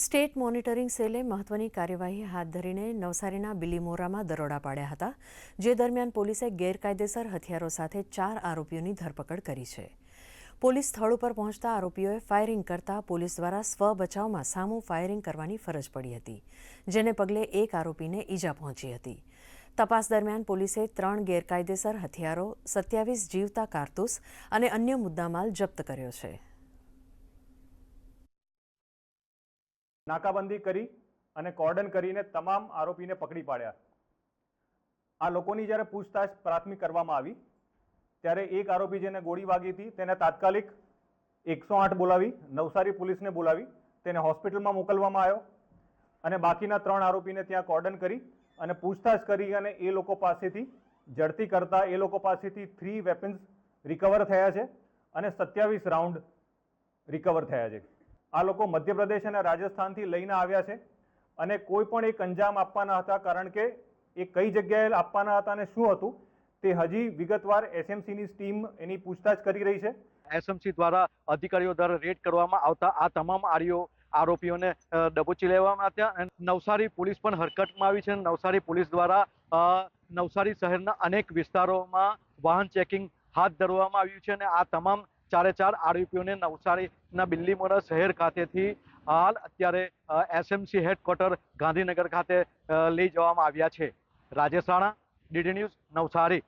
State monitoring સેલે મહત્વની કાર્યવાહી હાથ ધરીને નવસારીના બિલીમોરામાં દરોડા પાડ્યા હતા, જે દરમિયાન પોલીસે ગેરકાયદેસર હથિયારો સાથે ચાર આરોપીઓની ધરપકડ કરી છે. પોલીસ સ્થળ ઉપર પહોંચતા આરોપીઓએ ફાયરિંગ કરતા પોલીસ દ્વારા સ્વ બચાવમાં સામું ફાયરિંગ કરવાની ફરજ પડી હતી, જેને પગલે એક આરોપીને ઈજા પહોંચી હતી. તપાસ દરમિયાન પોલીસે ત્રણ ગેરકાયદેસર હથિયારો, સત્યાવીસ જીવતા કારતૂસ અને અન્ય મુદ્દામાલ જપ્ત કર્યો છે. નાકાબંધી કરી અને કોર્ડન કરીને તમામ આરોપીને પકડી પાડ્યા. આ લોકોની જ્યારે પૂછતાછ પ્રાથમિક કરવામાં આવી, ત્યારે એક આરોપી જેને ગોળી વાગી હતી તેને તાત્કાલિક એકસો આઠ બોલાવી, નવસારી પોલીસને બોલાવી, તેને હોસ્પિટલમાં મોકલવામાં આવ્યો અને બાકીના ત્રણ આરોપીને ત્યાં કોર્ડન કરી અને પૂછતાછ કરી અને એ લોકો પાસેથી ઝડપી કરતા એ લોકો પાસેથી થ્રી વેપન્સ રિકવર થયા છે અને સત્યાવીસ રાઉન્ડ રિકવર થયા છે. આ લોકો મધ્યપ્રદેશ અને રાજસ્થાનથી લઈને આવ્યા છે અને કોઈ પણ એક અંજામ આપવાના હતા, કારણ કે એ કઈ જગ્યાએ આપવાના હતા અને શું હતું, તે હજી વિગતવાર એસએમસીની ટીમ એની પૂછતાછ કરી રહી છે. એસએમસી દ્વારા અધિકારીઓ દ્વારા રેડ કરવામાં આવતા આ તમામ આરીઓ, આરોપીઓને ડબોચી લેવામાં આવ્યા અને નવસારી પોલીસ પણ હરકતમાં આવી છે. નવસારી પોલીસ દ્વારા નવસારી શહેરના અનેક વિસ્તારોમાં વાહન ચેકિંગ હાથ ધરવામાં આવ્યું છે અને આ તમામ ચારે ચાર આરોપીઓને નવસારીના બિલ્લીમોરા શહેર ખાતેથી હાલ અત્યારે એસએમસી હેડક્વાર્ટર ગાંધીનગર ખાતે લઈ જવામાં આવ્યા છે. Rajesh Rana DD News, Navsari.